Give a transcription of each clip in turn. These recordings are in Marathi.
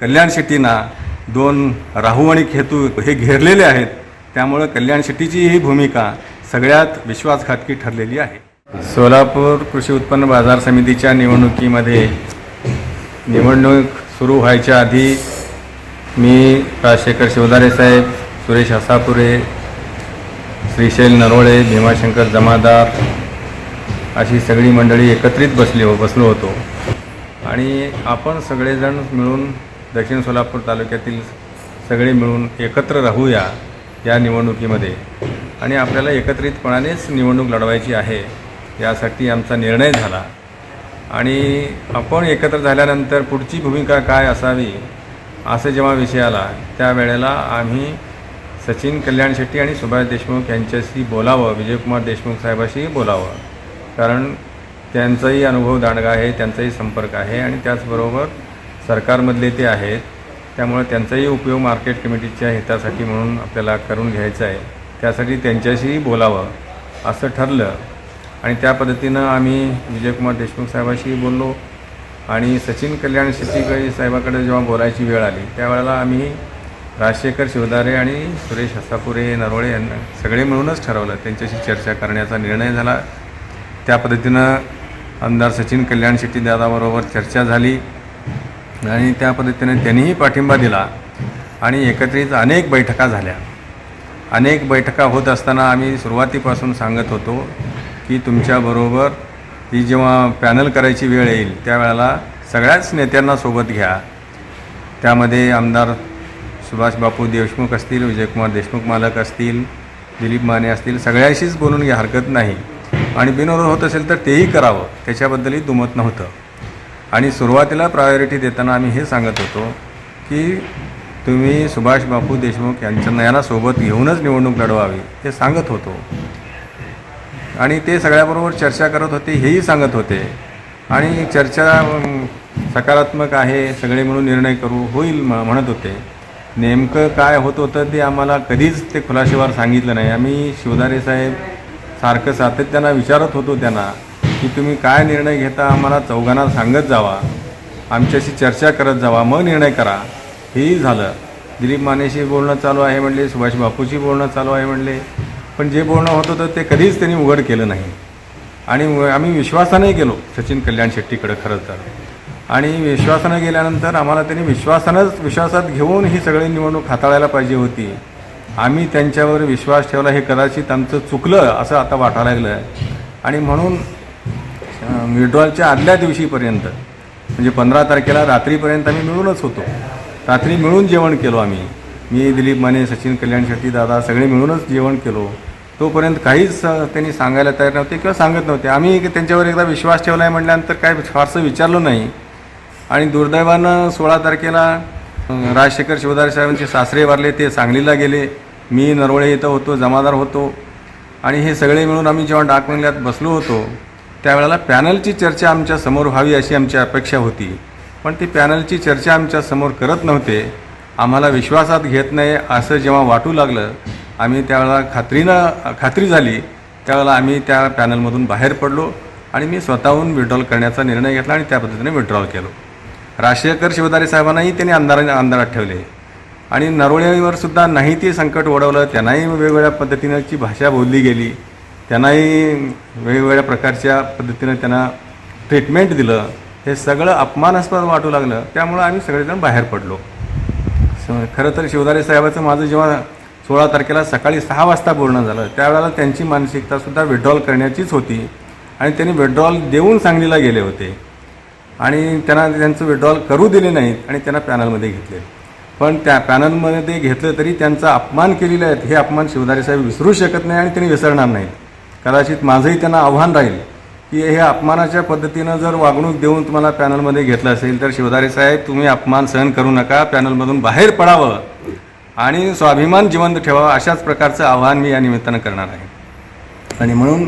कल्याण शेट्टींना दोन राहू आणि खेतू हे घेरलेले आहेत. त्यामुळं कल्याण शेट्टीची ही भूमिका सगळ्यात विश्वासघातकी ठरलेली आहे. सोलापूर कृषी उत्पन्न बाजार समितीच्या निवडणुकीमध्ये निवडणूक सुरू व्हायच्या आधी मी राजशेखर शिवदारे साहेब सुरेश हसापुरे श्रीशैल नरोळे भीमाशंकर जमादार अशी सगळी मंडळी एकत्रित बसली हो बसलो होतो. आणि आपण सगळेजण मिळून दक्षिण सोलापूर तालुक्यातील सगळे मिळून एकत्र राहूया या निवडणुकीमध्ये. आणि आपल्याला एकत्रितपणानेच निवडणूक लढवायची आहे यासाठी आमचा निर्णय झाला. आणि आपण एकत्र झाल्यानंतर पुढची भूमिका काय असावी असं जेव्हा विषय आला त्यावेळेला आम्ही सचिन कल्याण शेट्टी आणि सुभाष देशमुख यांच्याशी बोलावं विजयकुमार देशमुख साहेबाशी बोलावं. कारण त्यांचाही अनुभव दांडगा आहे त्यांचाही संपर्क आहे आणि त्याचबरोबर सरकारमधले ते आहेत त्यामुळे त्यांचाही उपयोग मार्केट कमिटीच्या हितासाठी म्हणून आपल्याला करून घ्यायचा आहे. त्यासाठी त्यांच्याशीही बोलावं असं ठरलं. आणि त्या पद्धतीनं आम्ही विजयकुमार देशमुख साहेबाशी बोललो. आणि सचिन कल्याण शेट्टी साहेबाकडे जेव्हा बोलायची वेळ आली त्यावेळेला आम्ही राजशेखर शिवदारे आणि सुरेश हसापुरे नरवळे यांना सगळे मिळूनच ठरवलं. त्यांच्याशी चर्चा करण्याचा निर्णय झाला. त्या पद्धतीनं आमदार सचिन कल्याण शेट्टी दादाबरोबर चर्चा झाली. आणि त्या पद्धतीने त्यांनीही पाठिंबा दिला आणि एकत्रित अनेक बैठका झाल्या. अनेक बैठका होत असताना आम्ही सुरुवातीपासून सांगत होतो की तुमच्याबरोबर ही जेव्हा पॅनल करायची वेळ येईल त्यावेळेला सगळ्याच नेत्यांना सोबत घ्या. त्यामध्ये आमदार सुभाष बापू देशमुख असतील विजयकुमार देशमुख मालक असतील दिलीप माने असतील सगळ्याशीच बोलून घ्या हरकत नाही. आणि बिनविरोध होत असेल तर तेही करावं. त्याच्याबद्दलही दुमत नव्हतं. आणि सुरुवातीला प्रायोरिटी देताना आम्ही हे सांगत होतो की तुम्ही सुभाष बापू देशमुख यांच्या यांना सोबत घेऊनच निवडणूक लढवावी हे सांगत होतो. आणि ते सगळ्याबरोबर चर्चा करत होते हेही सांगत होते. आणि चर्चा सकारात्मक आहे सगळे म्हणून निर्णय करू होईल म म्हणत होते. नेमकं काय होत होतं ते आम्हाला कधीच ते खुलाशेवार सांगितलं नाही. आम्ही शिवधारे साहेब सारखं सातत्यानं विचारत होतो त्यांना. की तुम्ही काय निर्णय घेता आम्हाला चौघांना सांगत जावा. आमच्याशी चर्चा करत जावा. मग निर्णय करा. हेही झालं. दिलीप मानेशी बोलणं चालू आहे म्हणले सुभाष बापूशी बोलणं चालू आहे म्हणले. पण जे बोलणं होत होतं ते कधीच त्यांनी उघड केलं नाही. आणि आम्ही विश्वासाने गेलो. सचिन कल्याण शेट्टीकडं खरं तर. आणि विश्वासानं गेल्यानंतर आम्हाला त्यांनी विश्वासानंच विश्वासात घेऊन ही सगळी निवडणूक हाताळायला पाहिजे होती. आम्ही त्यांच्यावर विश्वास ठेवला हे कदाचित आमचं चुकलं असं आता वाटायला लागलं आहे आणि म्हणून विड्रॉलच्या आदल्या दिवशीपर्यंत म्हणजे पंधरा तारखेला रात्रीपर्यंत आम्ही मिळूनच होतो. रात्री मिळून जेवण केलो आम्ही. मी दिलीप माने सचिन कल्याण शेट्टी दादा सगळे मिळूनच जेवण केलो. तोपर्यंत काहीच त्यांनी सांगायला तयार नव्हते किंवा सांगत नव्हते. आम्ही त्यांच्यावर एकदा विश्वास ठेवला आहे म्हटल्यानंतर काय फारसं विचारलं नाही. आणि दुर्दैवानं सोळा तारखेला राजशेखर शिवदार साहेबांचे सासरे वारले ते सांगलीला गेले. मी नरवळे इथं होतो जमादार होतो. आणि हे सगळे मिळून आम्ही जेव्हा डाक बंगल्यात बसलो होतो त्यावेळेला पॅनलची चर्चा आमच्यासमोर व्हावी अशी आमची अपेक्षा होती. पण ती पॅनलची चर्चा आमच्यासमोर करत नव्हते. आम्हाला विश्वासात घेत नाही असं जेव्हा वाटू लागलं आम्ही त्यावेळेला खात्रीनं खात्री झाली. त्यावेळेला आम्ही त्या पॅनलमधून बाहेर पडलो आणि मी स्वतःहून विड्रॉल करण्याचा निर्णय घेतला आणि त्या पद्धतीने विड्रॉल केलो. राशेकर शिवदारे साहेबांनाही त्यांनी आमदार आमदारात ठेवले. आणि नरोळेवर सुद्धा नाही ते संकट ओढवलं त्यांनाही वेगवेगळ्या पद्धतीची भाषा बोलली गेली. त्यांनाही वेगवेगळ्या प्रकारच्या पद्धतीनं त्यांना ट्रीटमेंट दिलं. हे सगळं अपमानास्पद वाटू लागलं. त्यामुळं आम्ही सगळेजण बाहेर पडलो. खरं तर शिवदारे साहेबाचं माझं जेव्हा सोळा तारखेला सकाळी सहा वाजता बोलणं झालं त्यावेळेला त्यांची मानसिकतासुद्धा विड्रॉल करण्याचीच होती. आणि त्यांनी विड्रॉल देऊन सांगलीला गेले होते. आणि त्यांना त्यांचं विड्रॉल करू दिले नाहीत आणि त्यांना पॅनलमध्ये घेतले. पण त्या पॅनलमध्ये घेतलं तरी त्यांचा अपमान केलेला आहे हे अपमान शिवदारे साहेब विसरू शकत नाही आणि त्यांनी विसरणार नाहीत. कदाचित माझंही त्यांना आव्हान राहील की हे अपमानाच्या पद्धतीनं जर वागणूक देऊन तुम्हाला पॅनलमध्ये घेतलं असेल तर शिवधारे साहेब तुम्ही अपमान सहन करू नका पॅनलमधून बाहेर पडावं आणि स्वाभिमान जिवंत ठेवावा अशाच प्रकारचं आव्हान मी या निमित्तानं करणार आहे. आणि म्हणून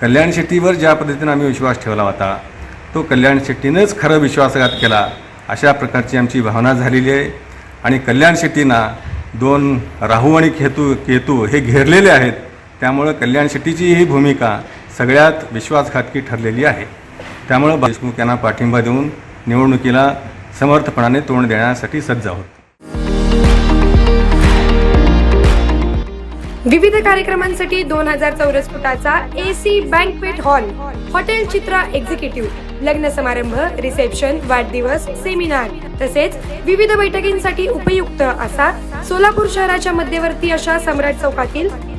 कल्याण शेट्टीवर ज्या पद्धतीनं आम्ही विश्वास ठेवला होता तो कल्याण शेट्टीनंच खरं विश्वासघात केला अशा प्रकारची आमची भावना झालेली आहे. आणि कल्याण शेट्टींना दोन राहू आणि केतू केतू हे घेरलेले आहेत. त्यामुळं कल्याण शेट्टीची ही भूमिका सगळ्यात विश्वासघातकी ठरलेली आहे. त्यामुळं देशमुख यांना पाठिंबा देऊन निवडणुकीला समर्थपणाने तोंड देण्यासाठी सज्ज आहोत. विविध कार्यक्रमांसाठी दोन हजार चौरस फुटाचा AC banquet hall hotel Chitra executive लग्न समारंभ रिसेप्शन वाढदिवस सेमिनार तसेच विविध बैठकींसाठी उपयुक्त असा सोलापूर शहराच्या मध्यवर्ती अशा सम्राट चौकातील